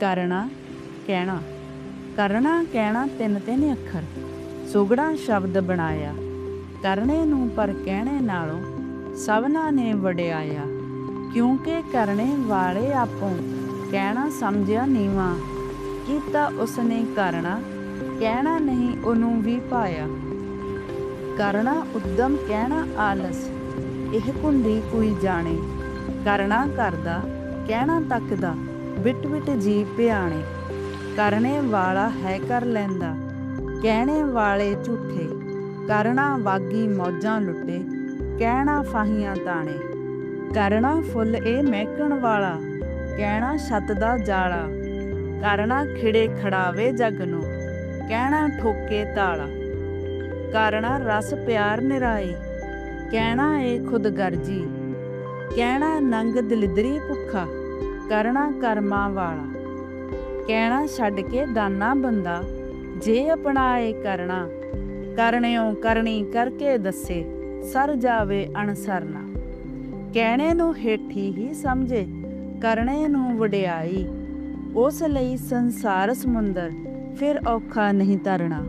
ਕਰਨਾ ਕਹਿਣਾ। ਕਰਨਾ ਕਹਿਣਾ ਤਿੰਨ ਤਿੰਨ ਅੱਖਰ। ਸੁਗੜਾ ਸ਼ਬਦ ਬਣਾਇਆ। ਕਰਨੇ ਨੂੰ ਪਰ ਕਹਿਣੇ ਨਾਲੋਂ ਸਭਨਾ ਨੇ ਵਡਿਆਇਆ। ਕਿਉਂਕਿ ਕਰਨੇ ਵਾਲੇ ਆਪੋਂ ਕਹਿਣਾ ਸਮਝਿਆ ਨੀਵਾ। ਕੀਤਾ ਉਸਨੇ ਕਰਨਾ ਕਹਿਣਾ ਨਹੀਂ ਉਹਨੂੰ ਵੀ ਪਾਇਆ। ਕਰਨਾ ਉਦਮ, ਕਹਿਣਾ ਆਲਸ, ਇਹ ਕੁੰਡੀ ਕੋਈ ਜਾਣੇ। ਕਰਨਾ ਕਰਦਾ, ਕਹਿਣਾ ਤੱਕਦਾ। ਬਿਟ ਬਿਟ ਜੀ ਪਿਆਣੇ ਕਰਨੇ ਵਾਲਾ ਹੈ ਕਰ ਲੈਂਦਾ, ਕਹਿਣੇ ਵਾਲੇ ਝੂਠੇ ਕਰਨਾ ਵਾਗੀ ਮੌਜਾਂ ਲੁੱਟੇ, ਕਹਿਣਾ ਫਾਹੀਆਂ ਤਾਣੇ ਕਰਨਾ ਫੁੱਲ ਇਹ ਮਹਿਕਣ ਵਾਲਾ, ਕਹਿਣਾ ਛੱਤ ਦਾ ਜਾਲਾ ਕਰਨਾ ਖਿੜੇ ਖੜਾਵੇ ਜਗ ਨੂੰ, ਕਹਿਣਾ ਠੋਕੇ ਤਾਲਾ ਕਰਨਾ ਰਸ ਪਿਆਰ ਨਿਰਾਏ, ਕਹਿਣਾ ਏ ਖੁਦਗਰਜੀ ਕਹਿਣਾ ਨੰਗ ਦਲਿਦਰੀ ਭੁੱਖਾ ਕਰਨਾ ਕਰਮਾਂ ਵਾਲਾ। ਕਹਿਣਾ ਛੱਡ ਕੇ ਦਾਨਾ ਬੰਦਾ, ਜੇ ਅਪਣਾਏ ਕਰਨਾ, ਕਰਨਿਓ ਕਰਨੀ ਕਰਕੇ ਦੱਸੇ, ਸਰ ਜਾਵੇ ਅਣਸਰਨਾ ਕਹਿਣੇ ਨੂੰ ਹੇਠੀ ਹੀ ਸਮਝੇ, ਕਰਨੇ ਨੂੰ ਵਡਿਆਈ। ਉਸ ਲਈ ਸੰਸਾਰ ਸਮੁੰਦਰ ਫਿਰ ਔਖਾ ਨਹੀਂ ਤਰਨਾ